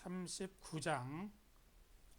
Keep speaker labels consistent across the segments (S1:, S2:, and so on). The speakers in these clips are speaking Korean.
S1: 39장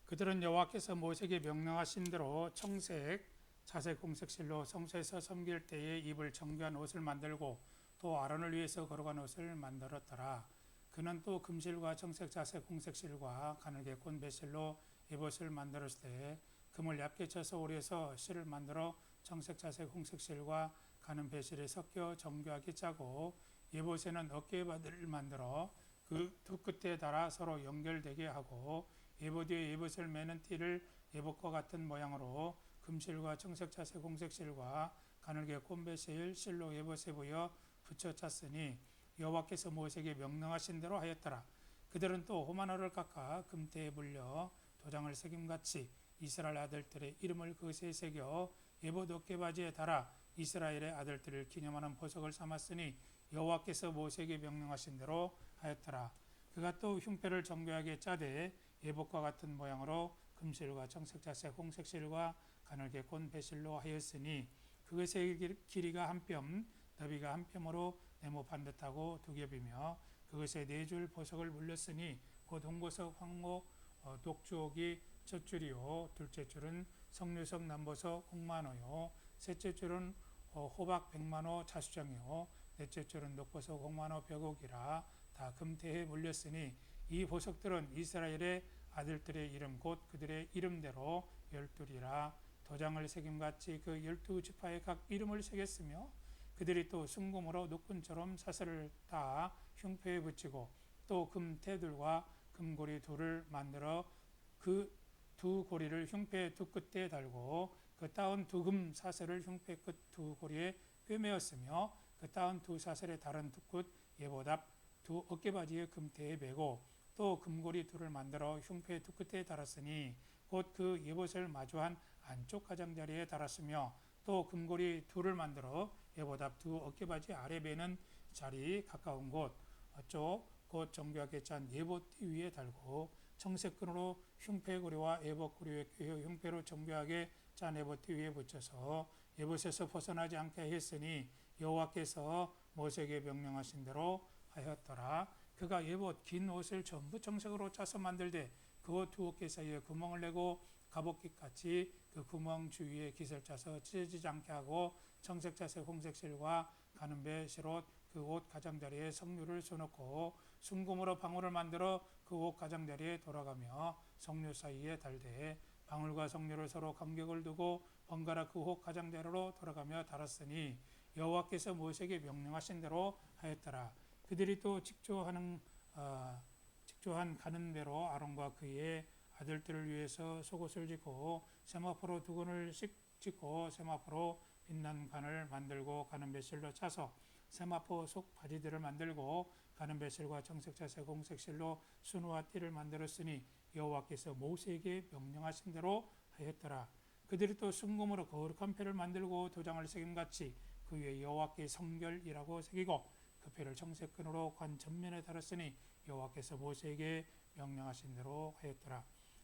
S1: 그들은 여호와께서 모세에게 명령하신 대로 청색 자색 공색실로 성소에서 섬길 때에 입을 정교한 옷을 만들고 또 아론을 위해서 걸어간 옷을 만들었더라. 그는 또 금실과 청색 자색 공색실과 가늘게 꼰 배실로 입옷을 만들었을 때 금을 얇게 쳐서 오려서 실을 만들어 청색 자색 홍색실과 가는 배실에 섞여 정교하게 짜고 예봇에는 어깨 바늘을 만들어 그 두 끝에 달아 서로 연결되게 하고 예봇 위에 예봇을 매는 띠를 예봇과 같은 모양으로 금실과 청색 자색 홍색실과 가늘게 꼰배실 실로 예봇에 보여 붙여 짰으니 여호와께서 모세에게 명령하신 대로 하였더라. 그들은 또 호마노를 깎아 금태에 불려 도장을 새김같이 이스라엘 아들들의 이름을 그것에 새겨 예봇 어깨바지에 달아 이스라엘의 아들들을 기념하는 보석을 삼았으니 여호와께서 모세에게 명령하신 대로 하였더라. 그가 또 흉패를 정교하게 짜되 예복과 같은 모양으로 금실과 청색자색 홍색실과 가늘게 꼰 배실로 하였으니 그것의 길이가 한 뼘, 너비가 한 뼘으로 네모 반듯하고 두 겹이며 그것에 네 줄 보석을 물렸으니 곧 홍보석, 황목, 어, 독주옥이 첫 줄이요 둘째 줄은 석류석, 남보석, 홍만호요 셋째 줄은 어, 호박 백만호 자수정이요 넷째 줄은 녹보석, 홍만호 벽옥이라 다 금태에 물렸으니 이 보석들은 이스라엘의 아들들의 이름 곧 그들의 이름대로 열둘이라 도장을 새김같이 그 열두 지파의 각 이름을 새겼으며 그들이 또 순금으로 녹분처럼 사슬을 다 흉패에 붙이고 또 금태들과 금고리 둘을 만들어 그 두 고리를 흉패 두 끝에 달고 그 따온 두금 사슬을 흉패 끝 두 고리에 꿰매었으며 그 따온 두 사슬의 다른 두 끝 예보답 두 어깨바지의 금태에 매고 또 금고리 둘을 만들어 흉패 두 끝에 달았으니 곧 그 예봇을 마주한 안쪽 가장자리에 달았으며 또 금고리 둘을 만들어 예보답 두 어깨바지 아래 매는 자리 가까운 곳쪽곧 정교하게 짠 예봇 띠 위에 달고 청색끈으로 흉패고리와 예봇고리에 꿰어 흉패로 정교하게 짠띠 위에 붙여서 예봇에서 벗어나지 않게 했으니 여호와께서 모세에게 명령하신 대로 하였더라. 그가 예봇 긴 옷을 전부 청색으로 짜서 만들되 그옷두 어깨 사이에 구멍을 내고 갑옷깃같이 그 구멍 주위에 깃을 짜서 찢어지지 않게 하고 청색 자색 홍색 실과 가는 배 실옷 그 옷 가장자리에 석류를 쏘놓고 순금으로 방울을 만들어 그 옷 가장자리에 돌아가며 석류 사이에 달되 방울과 석류를 서로 간격을 두고 번갈아 그 옷 가장자리로 돌아가며 달았으니 여호와께서 모세에게 명령하신 대로 하였더라. 그들이 또 직조하는 어, 직조한 가는 대로 아론과 그의 아들들을 위해서 속옷을 짓고 세마포로 두건을 짓고 세마포로 빛난 관을 만들고 가는 배실로 차서 세마포 속 바지들을 만들고 가는 배실과 정색자색 공색실로 순우와 띠를 만들었으니 여호와께서 모세에게 명령하신 대로 하였더라. 그들이 또 순금으로 거룩한 패를 만들고 도장을 새김같이 그 위에 여호와께 성결이라고 새기고 그 패를 청색끈으로 관 전면에 달았으니 여호와께서 모세에게 명령하신 대로 하였더라.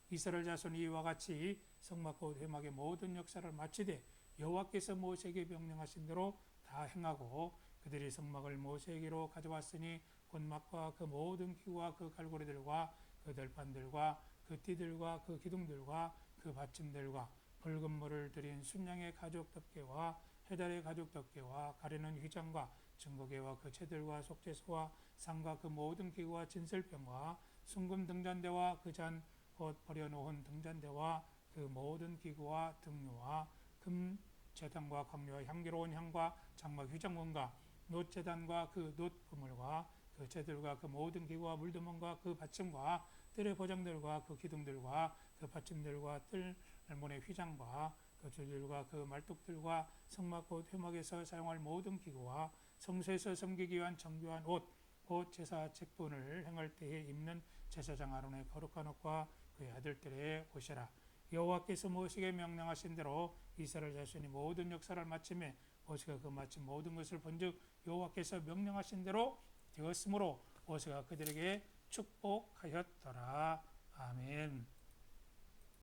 S1: 이스라엘 자손이 이와 같이 성막과 회막의 모든 역사를 마치되 여호와께서 모세에게 명령하신 대로 다 행하고 그들이 성막을 모세에게로 가져왔으니 곤막과 그 모든 기구와 그 갈고리들과 그 들판들과 그 띠들과 그 기둥들과 그 받침들과 붉은 물을 들인 순양의 가죽 덮개와 해달의 가죽 덮개와 가리는 휘장과 증거계와 그 채들과 속죄소와 상과 그 모든 기구와 진설병과 순금 등잔대와 그 잔 곧 버려놓은 등잔대와 그 모든 기구와 등류와 금 재단과 강류와 향기로운 향과 장막 휘장문과 놋 재단과 그놋 그물과 그 채들과 그 모든 기구와 물두멍과 그 받침과 뜰의 보장들과 그 기둥들과 그 받침들과 뜰 알몬의 휘장과 그 줄들과 그 말뚝들과 성막 곧 회막에서 사용할 모든 기구와 성소에서 섬기기 위한 정교한 옷, 곧 제사 책분을 행할 때에 입는 제사장 아론의 거룩한 옷과 그의 아들들의 옷이라. 여호와께서 모세에게 명령하신 대로 이스라엘 자손이 모든 역사를 마침에 모세가 그 마친 모든 것을 본즉 여호와께서 명령하신 대로 되었으므로 모세가 그들에게 축복하였더라. 아멘.